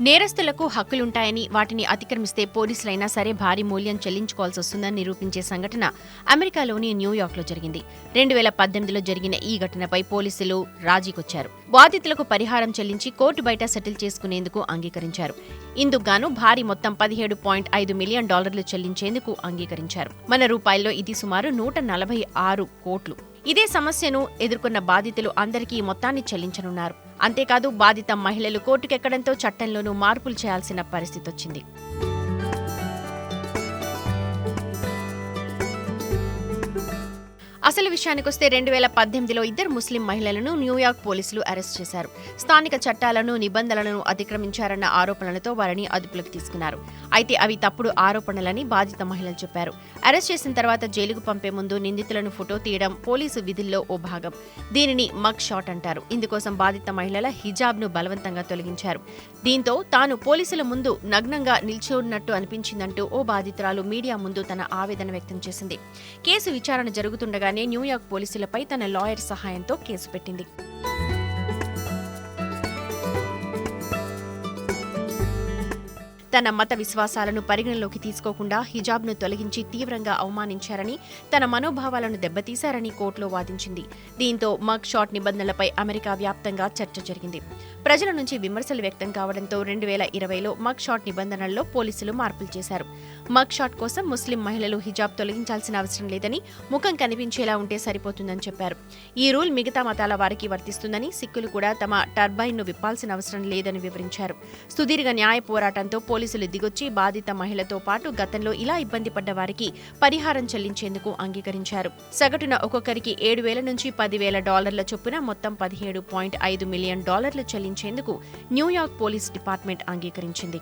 నేరస్తులకు హక్కులుంటాయని వాటిని అతిక్రమిస్తే పోలీసులైనా సరే భారీ మూల్యం చెల్లించుకోవాల్సి వస్తుందని నిరూపించే సంఘటన అమెరికాలోని న్యూయార్క్లో జరిగింది. రెండు వేల పద్దెనిమిదిలో జరిగిన ఈ ఘటనపై పోలీసులు రాజీకొచ్చారు. బాధితులకు పరిహారం చెల్లించి కోర్టు బయట సెటిల్ చేసుకునేందుకు అంగీకరించారు. ఇందుకుగాను భారీ మొత్తం పదిహేడు పాయింట్ ఐదు మిలియన్ డాలర్లు చెల్లించేందుకు అంగీకరించారు. మన రూపాయల్లో ఇది సుమారు నూట నలభై ఆరు కోట్లు. ఇదే సమస్యను ఎదుర్కొన్న బాధితులు అందరికీ ఈ మొత్తాన్ని చెల్లించనున్నారు. అంతేకాదు బాధిత మహిళలు కోర్టుకెక్కడంతో చట్టంలోనూ మార్పులు చేయాల్సిన పరిస్థితి వచ్చింది అసలు విషయానికొస్తే రెండు వేల పద్దెనిమిదిలో ఇద్దరు ముస్లిం మహిళలను న్యూయార్క్ పోలీసులు అరెస్ట్ చేశారు. స్థానిక చట్టాలను నిబంధనలను అతిక్రమించారన్న ఆరోపణలతో వారిని అదుపులోకి తీసుకున్నారు. అయితే అవి తప్పుడు ఆరోపణలని బాధిత మహిళలు చెప్పారు. అరెస్ట్ చేసిన తర్వాత జైలుకు పంపే ముందు నిందితులను ఫోటో తీయడం పోలీసు విధుల్లో ఓ భాగం. దీనిని మగ్ షాట్ అంటారు. ఇందుకోసం బాధిత మహిళల హిజాబ్ను బలవంతంగా తొలగించారు. దీంతో తాను పోలీసుల ముందు నగ్నంగా నిల్చున్నట్టు అనిపించిందంటూ ఓ బాధితురాలు మీడియా ముందు తన ఆవేదన వ్యక్తం చేసింది. కేసు విచారణ జరుగుతుండగానే న్యూయార్క్ పోలీసులపై తన లాయర్ సహాయంతో కేసు పెట్టింది. తన మత విశ్వాసాలను పరిగణలోకి తీసుకోకుండా హిజాబ్ను తొలగించి తీవ్రంగా అవమానించారని తన మనోభావాలను దెబ్బతీశారని కోర్టులో వాదించింది. దీంతో మగ్ షాట్ నిబంధనలపై అమెరికా వ్యాప్తంగా చర్చ జరిగింది. ప్రజల నుంచి విమర్శలు వ్యక్తం కావడంతో రెండు వేల ఇరవైలో మగ్ షాట్ నిబంధనల్లో పోలీసులు మార్పులు చేశారు. మగ్ షాట్ కోసం ముస్లిం మహిళలు హిజాబ్ తొలగించాల్సిన అవసరం లేదని ముఖం కనిపించేలా ఉంటే సరిపోతుందని చెప్పారు. ఈ రూల్ మిగతా మతాల వారికి వర్తిస్తుందని సిక్కులు కూడా తమ టర్బైన్ను విప్పాల్సిన అవసరం లేదని వివరించారు. సుదీర్ఘ న్యాయ పోరాటంతో పోలీసులు దిగొచ్చి బాధిత మహిళతో పాటు గతంలో ఇలా ఇబ్బంది పడ్డ వారికి పరిహారం చెల్లించేందుకు అంగీకరించారు. సగటున ఒక్కొక్కరికి ఏడు వేల నుంచి పదివేల డాలర్ల చొప్పున మొత్తం పదిహేడు పాయింట్ ఐదు మిలియన్ డాలర్లు చెల్లించేందుకు న్యూయార్క్ పోలీస్ డిపార్ట్మెంట్ అంగీకరించింది.